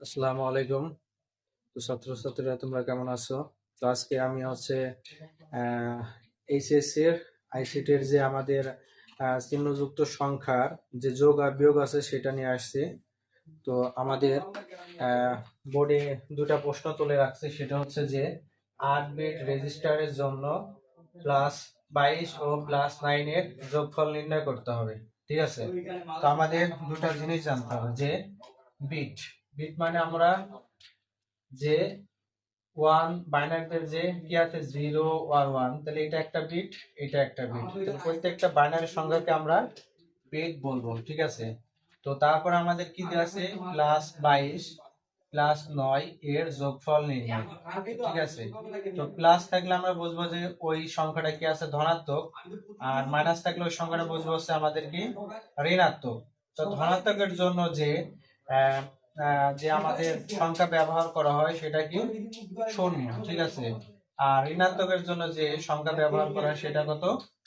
আসসালামু আলাইকুম। তো ছাত্রছাত্রীরা, তোমরা কেমন আছো? তো আজকে আমি হচ্ছে এইচএসসি এর আইসিটি এর যে আমাদের চিহ্নযুক্ত সংখ্যার যে যোগ আর বিয়োগ আছে সেটা নিয়ে আসছি। তো আমাদের বোর্ডে দুটা প্রশ্ন তুলে রাখছে। সেটা হচ্ছে যে আট বিট রেজিস্টারের জন্য প্লাস বাইশ ও প্লাস নাইন এর যোগফল নির্ণয় করতে হবে। ঠিক আছে? তো আমাদের দুটা জিনিস জানতে হবে যে বিট বিট মানে আমরা যে ওয়ান বাইনারিতে যে কি আছে জিরো আর ওয়ান তাহলে এটা একটা বিট এটা একটা বিট। প্রত্যেকটা বাইনারি সংখ্যাকে আমরা বিট বলব ঠিক আছে? তো তারপর আমাদের কি দেওয়া আছে? প্লাস বাইশ প্লাস নয় এর যোগফল নির্ণয় ঠিক আছে? তো প্লাস থাকলে আমরা বুঝব যে ওই সংখ্যাটা কি আছে? ধনাত্মক। আর মাইনাস থাকলে ওই সংখ্যাটা বুঝব হচ্ছে আমাদের কি? ঋণাত্মক। তো ধনাত্মকের জন্য যে যে আমাদের সংখ্যা ব্যবহার করা হয় সেটা কি? শূন্য ঠিক আছে। আর ঋণাত্মকের জন্য যে সংখ্যা ব্যবহার করা হয় সেটা কত?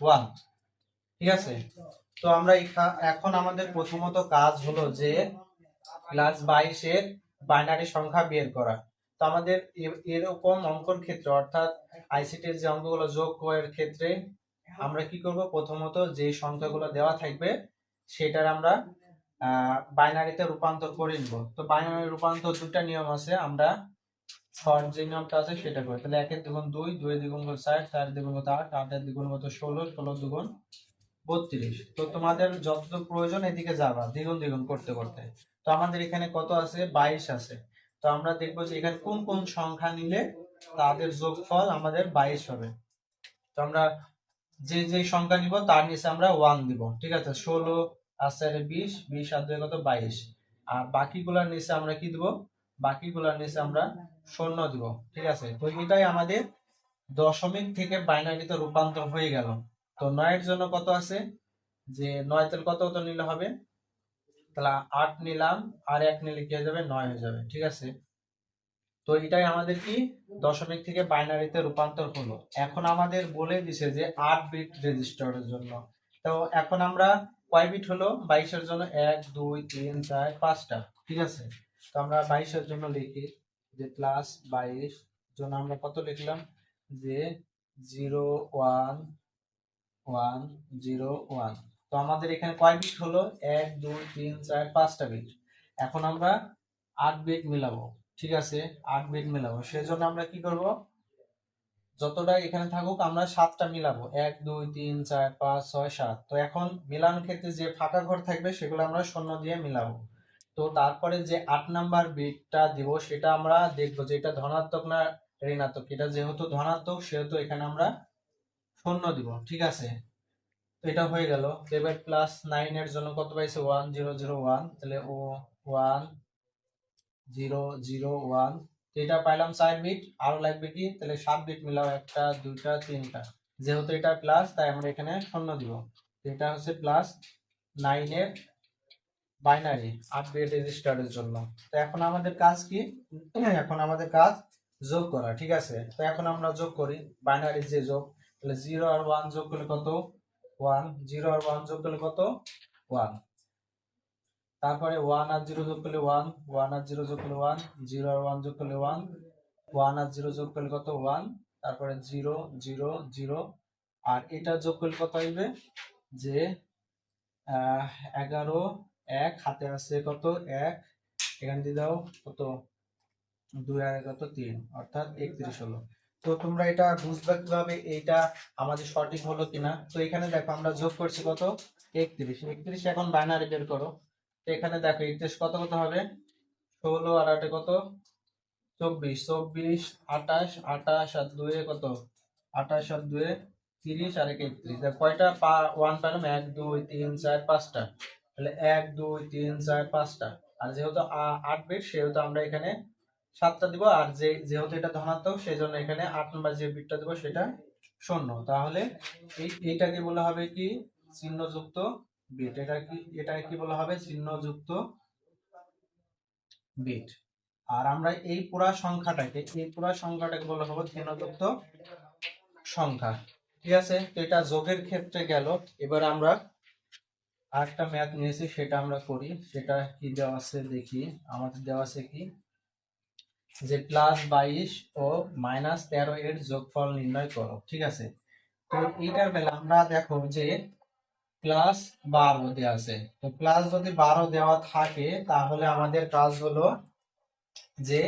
ওয়ান, ঠিক আছে? তো আমরা এখন আমাদের প্রথমত কাজ হলো যে ক্লাস বাইশের বাইনারি সংখ্যা বের করা। তো আমাদের এরকম অঙ্কর ক্ষেত্রে, অর্থাৎ আইসিটির যে অঙ্কগুলো যোগ এর ক্ষেত্রে, আমরা কি করব? প্রথমত যে সংখ্যাগুলো দেওয়া থাকবে, সেটার আমরা বাইনারিতে রূপান্তর করে নিব। তো বাইনারি রূপান্তর দুটা নিয়ম আছে, আমরা শর্ট যে নিয়মটা আছে সেটা করি। তাহলে একের দ্বিগুণ দুই দুই দ্বিগুণ কত চার চার দ্বিগুণ কত আট, আটের দ্বিগুণ কত ষোলো ষোলো দ্বিগুণ বত্রিশ। তো তোমাদের যতটুকু প্রয়োজন এদিকে যাবা, দ্বিগুণ দ্বিগুণ করতে করতে। তো আমাদের এখানে কত আছে? বাইশ আছে। তো আমরা দেখব যে এখানে কোন কোন সংখ্যা নিলে তাদের যোগফল আমাদের বাইশ হবে। তো আমরা যে যে সংখ্যা নিব তার নিচে আমরা ওয়ান দিব, ঠিক আছে? ষোলো আছে বিশ বিশ আর দুই কত বাইশ। আর বাকিগুলার নিচে আমরা কি দিব? বাকিগুলার নিচে আমরা শূন্য দিব। ঠিক আছে? তো এটাই আমাদের দশমিক থেকে বাইনারিতে রূপান্তর হয়ে গেল। তো নয়ের জন্য কত আছে? যে নয় তেল কত কত নিলে হবে? তাহলে আট নিলাম, আর এক নিলে কি হয়ে যাবে? নয় হয়ে যাবে। ঠিক আছে? তো এটাই আমাদের কি? দশমিক থেকে বাইনারিতে রূপান্তর হলো। এখন আমাদের বলে দিছে যে আট বিট রেজিস্টারের জন্য। তো এখন আমরা কয় বিট হলো বাইশের জন্য এক, দুই, তিন, চার, পাঁচটা, ঠিক আছে? তো আমরা বাইশের জন্য লিখি যে প্লাস বাইশ জন্য আমরা কত লিখলাম? যে zero one one, zero one. তো আমাদের এখানে কয় বিট হলো? এক, দুই, তিন, চার, পাঁচটা বিট এখন আমরা আট বিট মিলাবো, ঠিক আছে? আট বিট মিলাবো। সেজন্য আমরা কি করব? যতটা এখানে থাকুক, আমরা সাতটা মিলাবো। এক, দুই, তিন, চার, পাঁচ, ছয়, সাত। তো এখন মিলানোর ক্ষেত্রে যে ফাঁকা ঘর থাকবে, সেগুলো আমরা শূন্য দিয়ে মিলাবো। তো তারপরে যে আট নাম্বার বিটটা দিব, সেটা আমরা দেখব যে এটা ধনাত্মক না ঋণাত্মক। এটা যেহেতু ধনাত্মক, সেহেতু এখানে আমরা শূন্য দিব। ঠিক আছে? তো এটা হয়ে গেল। এবার প্লাস নাইন এর জন্য কত পাইছে? ওয়ান জিরো জিরো ওয়ান তাহলে ও ওয়ান জিরো জিরো ওয়ান এটা পাইলাম চার বিট আরও লাগবে কি? তাহলে সাত বিট মিলাও একটা, দুইটা, তিনটা। যেহেতু এটা প্লাস তাই আমরা এখানে শূন্য দিব। এটা হচ্ছে প্লাস নাইন এর বাইনারি আপডেট রেজিস্টারের জন্য। তো এখন আমাদের কাজ কি? এখন আমাদের কাজ যোগ করা, ঠিক আছে? তো এখন আমরা যোগ করি বাইনারি যে যোগ, তাহলে জিরো আর ওয়ান যোগ করলে কত? ওয়ান জিরো আর ওয়ান যোগ করলে কত? ওয়ান তারপরে ওয়ান আর জিরো যোগ করলে ওয়ান ওয়ান আর জিরো যোগ করলে ওয়ান, জিরো আর ওয়ান যোগ করলে ওয়ান ওয়ান আর জিরো যোগ করলে কত? ওয়ান, তারপরে জিরো জিরো জিরো। আর এটা যোগ করলে কত আসবে? যে এগারো, এক, হাতে আছে কত? এক। এখানে দিয়ে দাও কত? দুই আর কত? তিন, অর্থাৎ একত্রিশ হলো। তো তোমরা এটা বুঝবে কীভাবে? এইটা আমাদের সঠিক হলো কিনা? তো এখানে দেখো আমরা যোগ করছি কত? একত্রিশ। একত্রিশ এখন বাইনারি বের করো। এখানে দেখো একত্রিশ কত কত হবে? ষোলো আর আটে কত? চব্বিশ। চব্বিশ, আঠাশ আঠাশ আর দুয়ে কত? আঠাশ আর দুয়ে তিরিশ আর এক একত্রিশ। কয়টা? পা ওয়ান পেলাম এক, দুই, তিন, চার, পাঁচটা। তাহলে এক, দুই, তিন, চার, পাঁচটা। আর যেহেতু আট বিট সেহেতু আমরা এখানে সাতটা দিব। আর যে, যেহেতু এটা ধনাত্মক সেই জন্য এখানে আট নম্বর যে বিটটা দিব, সেটা শূন্য। তাহলে এই, এইটাকে বলা হবে কি? চিহ্নযুক্ত বিট, এটা কি এটা কি বলা হবে? চিহ্নযুক্ত বিট। আর আমরা এই পুরা সংখ্যাটাকে, এই পুরা সংখ্যাটাকে বলা হবে চিহ্নযুক্ত সংখ্যা। ঠিক আছে? এটা যোগের ক্ষেত্রে গেল। এবার আমরা আরেকটা ম্যাথ নিয়েছি, সেটা আমরা করি। সেটা কি দেওয়া আছে দেখি। আমাদের দেওয়া আছে কি? যে প্লাস বাইশ ও মাইনাস তেরো এর যোগফল নির্ণয় করো। ঠিক আছে? তো এইটার বেলা আমরা দেখো যে প্লাস বারো দেওয়া আছে। তো প্লাস যদি বারো দেওয়া থাকে, তাহলে আমাদের কাজ হলো যে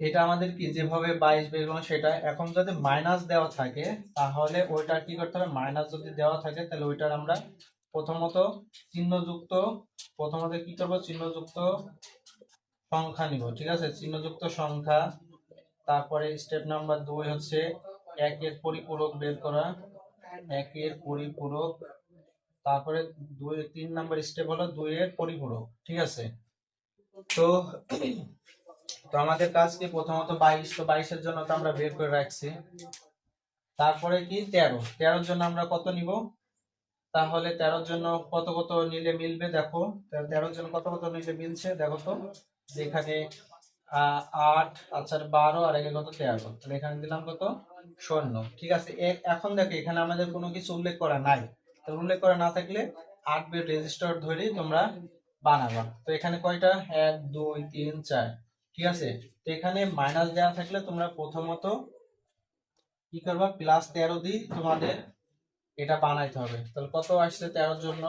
এটা আমাদের কি, যেভাবে বাইশ বের করলাম সেটা, এখন যদি মাইনাস দেওয়া থাকে, তাহলে ওইটা কি করতে হবে? মাইনাস যদি দেওয়া থাকে, তাহলে ওইটার আমরা প্রথমত চিহ্নযুক্ত, প্রথমত কি করব? চিহ্নযুক্ত সংখ্যা নিব, ঠিক আছে? চিহ্নযুক্ত সংখ্যা, তারপরে স্টেপ নাম্বার দুই হচ্ছে একের পরিপূরক বের করা। একের পরিপূরক তারপরে দুই, তিন নাম্বার স্টেপ হলো দুইয়ের পরিপূরক, ঠিক আছে? তো তো আমাদের কাজ কি? প্রথমত বাইশ, তো বাইশের জন্য তো আমরা বের করে রাখছি। তারপরে কি? তেরো। তেরোর জন্য আমরা কত নিব? তাহলে তেরোর জন্য কত কত নিলে মিলবে? দেখো তেরোর জন্য কত কত নিলে মিলছে? দেখো তো যেখানে আট আচ্ছা বারো, আর একে কত? তেরো। তাহলে এখানে দিলাম কত? শূন্য। ঠিক আছে এখন দেখো, এখানে আমাদের কোনো কিছু উল্লেখ করা নাই। উল্লেখ করা না থাকলে আট বিট রেজিস্টার ধরেই তোমরা বানাবা। তো এখানে কয়টা? এক, দুই, তিন, চার। ঠিক আছে? তো এখানে মাইনাস দেওয়া থাকলে তোমরা প্রথমত কি করবা? প্লাস তেরো দিয়ে তোমাদের এটা বানাইতে হবে। তাহলে কত আসছে তেরোর জন্য?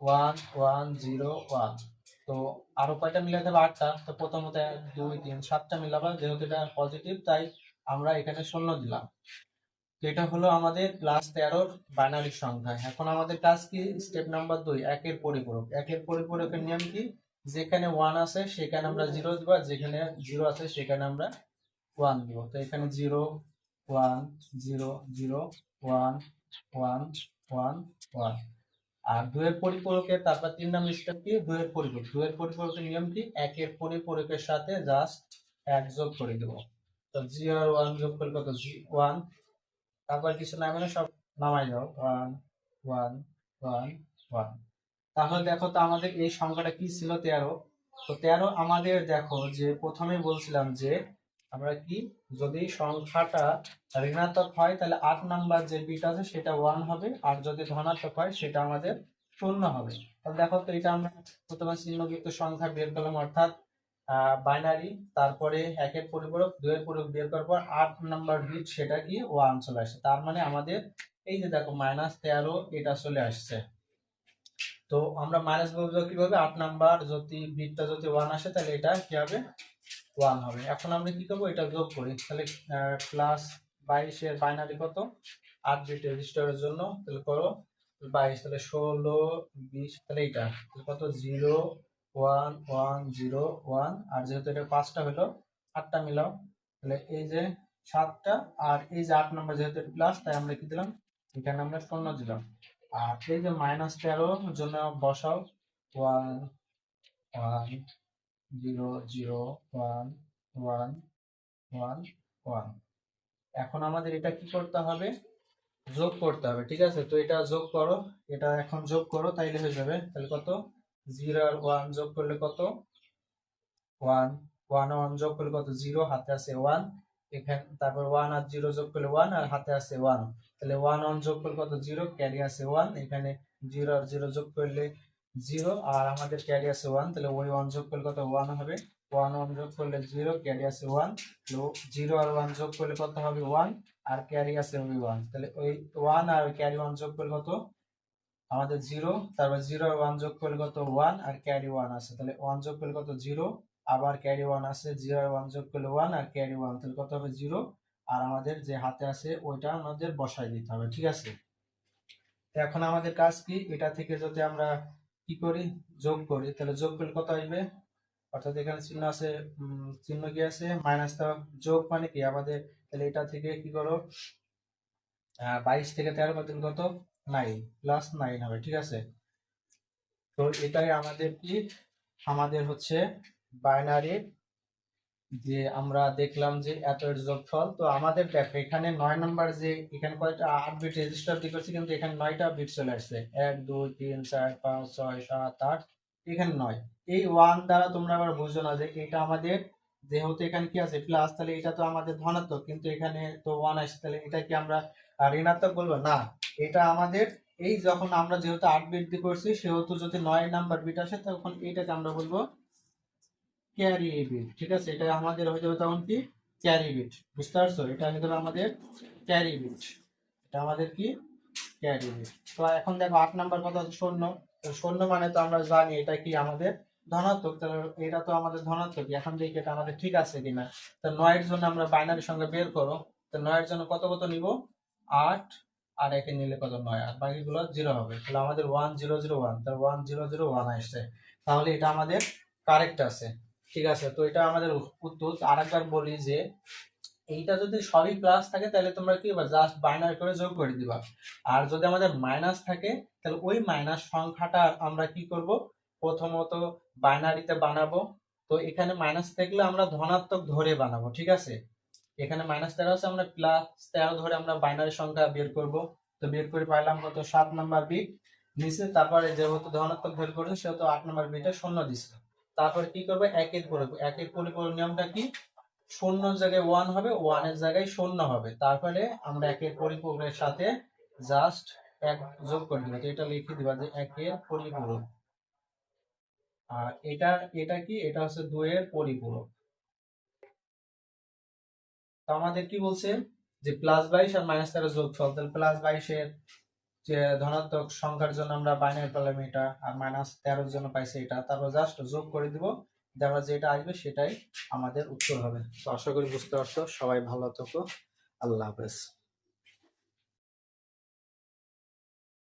ওয়ান ওয়ান জিরো ওয়ান তো আরও কয়টা মিলাতে হবে? আটটা। তো প্রথমত এক, দুই, তিন, সাতটা মিলাবা। যেহেতু এটা পজিটিভ তাই আমরা এখানে শূন্য দিলাম। এটা হলো আমাদের প্লাস তেরোর বাইনারি সংখ্যা। এখন আমাদের কাজ কি? স্টেপ নাম্বার দুই, একের পরিপূরক। একের পরিপূরকের নিয়ম কি? যেখানে ওয়ান আছে, সেখানে আমরা জিরো দিব যেখানে জিরো আছে, সেখানে আমরা ওয়ান দিব। তো এখানে zero one zero zero one one one one আর দুয়ের পরিপূরকে, তারপর তিন নাম্বার স্টেপ কি? দুয়ের পরিপূরক। দুয়ের পরিপূরকের নিয়ম কি? একের পরিপূরকের সাথে জাস্ট এক যোগ করে দেব। তো জিরো আর ওয়ান যোগ করলে কত? ওয়ান তারপর কিছু নামে না সব নামাই দাও ওয়ান ওয়ান ওয়ান ওয়ান তাহলে দেখো তো আমাদের এই সংখ্যাটা কি ছিল? তেরো। তো তেরো আমাদের দেখো যে প্রথমে বলছিলাম যে আমরা কি? যদি সংখ্যাটা ঋণাত্মক হয়, তাহলে আট নাম্বার যে বিট আছে সেটা ওয়ান হবে, আর যদি ধনাত্মক হয়, সেটা আমাদের শূন্য হবে। তাহলে দেখো তো এটা আমরা প্রথমে চিহ্নযুক্ত সংখ্যা বের করলাম, অর্থাৎ বাইনারি তারপরে একের পরিপূরক দুয়ের পরিপূরক বের করার পর আট নাম্বার বিট সেটা কি ওয়ান চলে আসছে তার মানে আমাদের এই যে দেখো মাইনাস তেরো, এটা চলে আসছে। তো আমরা মাইনাস বলব কীভাবে? আট নাম্বার যদি বিটটা যদি ওয়ান আসে, তাহলে এটা কি হবে? ওয়ান হবে। এখন আমরা কি করব? এটা যোগ করি। তাহলে প্লাস বাইশের বাইনারি কত? আট বিট রেজিস্টারের জন্য, তাহলে করো, বাইশ, তাহলে ষোলো, বিশ, তাহলে তাহলে কত? Zero one one, zero, one. আর যেহেতু এটা পাঁচটা হলো, আটটা মিলাও। তাহলে এই যে সাতটা, আর এই যে আট নম্বর যেহেতু প্লাস তাই আমরা কি দিলাম? এখানে আমরা শূন্য দিলাম। আর এই যে মাইনাস তেরো জন্য বসাও। One one zero zero one one one one এখন আমাদের এটা কি করতে হবে? যোগ করতে হবে, ঠিক আছে? তো এটা যোগ করো। এটা এখন যোগ করো, তাইলে হয়ে যাবে। তাহলে কত? জিরো আর ওয়ান যোগ করলে কত? ওয়ান ওয়ান ওয়ান যোগ করলে কত? জিরো, হাতে আছে ওয়ান। এখানে, তারপর ওয়ান আর জিরো যোগ করলে ওয়ান আর হাতে আছে ওয়ান। তাহলে ওয়ান ওয়ান যোগ করলে কত? জিরো, ক্যারি আছে ওয়ান। এখানে জিরো আর জিরো যোগ করলে জিরো আর আমাদের ক্যারি আছে ওয়ান। তাহলে ওই ওয়ান যোগ করলে কত? ওয়ান হবে। ওয়ান ওয়ান যোগ করলে জিরো, ক্যারি আছে ওয়ান। জিরো আর ওয়ান যোগ করলে কত হবে? ওয়ান। আর ক্যারি আছে ওই ওয়ান। তাহলে ওই ওয়ান আর ক্যারি ওয়ান যোগ করলে কত? আমাদের জিরো তারপর জিরো আর ওয়ান যোগ করলে কত? ওয়ান আর ক্যারি ওয়ান আছে। তাহলে ওয়ান যোগ করলে কত? জিরো আবার ক্যারি ওয়ান আছে জিরো আর ওয়ান যোগ করলে ওয়ান আর ক্যারি ওয়ান তাহলে কত হবে? জিরো আর আমাদের যে হাতে আছে, ওইটা আমাদের বসাই দিতে হবে, ঠিক আছে? এখন আমাদের কাজ কি? এটা থেকে যদি আমরা কি করি? যোগ করি। তাহলে যোগ করলে কত আসবে? অর্থাৎ এখানে চিহ্ন আছে চিহ্ন কি আছে? মাইনাস যোগ মানে কি? আমাদের, তাহলে এটা থেকে কি করো? বাইশ থেকে তেরো কত? নাইন প্লাস নাইন হবে, ঠিক আছে? তো এটাই আমাদের কি? আমাদের হচ্ছে বাইনারি যে আমরা দেখলাম যে এত যোগফল। তো আমাদের দেখো, এখানে নয় নাম্বার যে এখানে কয়টা আট বিট রেজিস্টার দিয়ে করছি কিন্তু এখানে নয়টা বিট চলে আসছে। এক, দুই, তিন, চার, পাঁচ, ছয়, সাত, আট, এখানে নয়। এই ওয়ান দ্বারা তোমরা আবার বুঝো না যে এটা আমাদের যেহেতু এখানে কি আছে প্লাস তাহলে এটা তো আমাদের ধনাত্মক, কিন্তু এখানে তো ওয়ান আসছে তাহলে এটা কি আমরা ঋণাত্মক বলব? না, এটা আমাদের, এই যখন আমরা যেহেতু আট বৃদ্ধি করছি, সেহেতু যদি নয় নাম্বার বিট আসে, তখন এইটাকে আমরা বলব ক্যারি বিট ঠিক আছে? এটা আমাদের হয়ে যাবে তখন কি? ক্যারি বিট বুঝতে পারছ? এটা হয়ে যাবে আমাদের ক্যারি বিট এটা আমাদের কি? ক্যারি বিট তো এখন দেখো আট নাম্বার কথা শূন্য শূন্য মানে তো আমরা জানি এটা কি আমাদের ধনাত্মক, তাহলে এটা তো আমাদের ধনাত্মক, এখন দেখি এটা আমাদের ঠিক আছে কিনা। তো নয়ের জন্য আমরা বাইনারি সঙ্গে বের করো, তো নয়ের জন্য কত কত নিব? আট, আর একে নিলে কত? নয়, আর বাকিগুলো জিরো হবে। তাহলে আমাদের ওয়ান জিরো জিরো ওয়ান তাহলে ওয়ান জিরো জিরো ওয়ান আসছে। তাহলে এটা আমাদের কারেক্ট আছে। ঠিক আছে, তো এটা আমাদের উত্তর। আরেকবার বলি যে, এইটা যদি সবই প্লাস থাকে, তাহলে তোমরা কি জাস্ট বাইনারি করে যোগ করে দিবা। আর যদি আমাদের মাইনাস থাকে, তাহলে ওই মাইনাস সংখ্যাটা আমরা কি করব? প্রথমত বাইনারিতে বানাবো। তো এখানে মাইনাস থাকলে আমরা ধনাত্মক ধরে বানাবো, ঠিক আছে? এখানে মাইনাস তেরো আছে, আমরা প্লাস তেরো ধরে আমরা বাইনারি সংখ্যা বের করব। তো বের করে পাইলাম কত? সাত নাম্বার বিট নিচে, তারপরে যেহেতু ধনাত্মক বের করেছে, সেহেতু আট নাম্বার বিটে শূন্য দিছে। তারপরে কি করব? একের পরিপূরক একের পরিপূরক নিয়মটা কি? শূন্য জায়গায় ওয়ান হবে ওয়ানের জায়গায় শূন্য হবে। তারপরে আমরা একের পরিপূরকের সাথে জাস্ট এক যোগ করে দিব। তো এটা লিখে দিবা যে একের পরিপূরক। আর এটা এটা কি? এটা হচ্ছে দুইয়ের পরিপূরক। তো আমাদের কি বলছে? যে প্লাস বাইশ আর মাইনাস তেরো যোগফল। তাহলে প্লাস বাইশের যে ধনাত্মক সংখ্যার জন্য আমরা বাইনারি পেলাম এটা আর মাইনাস তেরোর জন্য পাইছি এটা, তারপর জাস্ট যোগ করে দিব। তারপর যেটা আসবে সেটাই আমাদের উত্তর হবে। তো আশা করি বুঝতে পারছ। সবাই ভালো থাকো। আল্লাহ হাফেজ।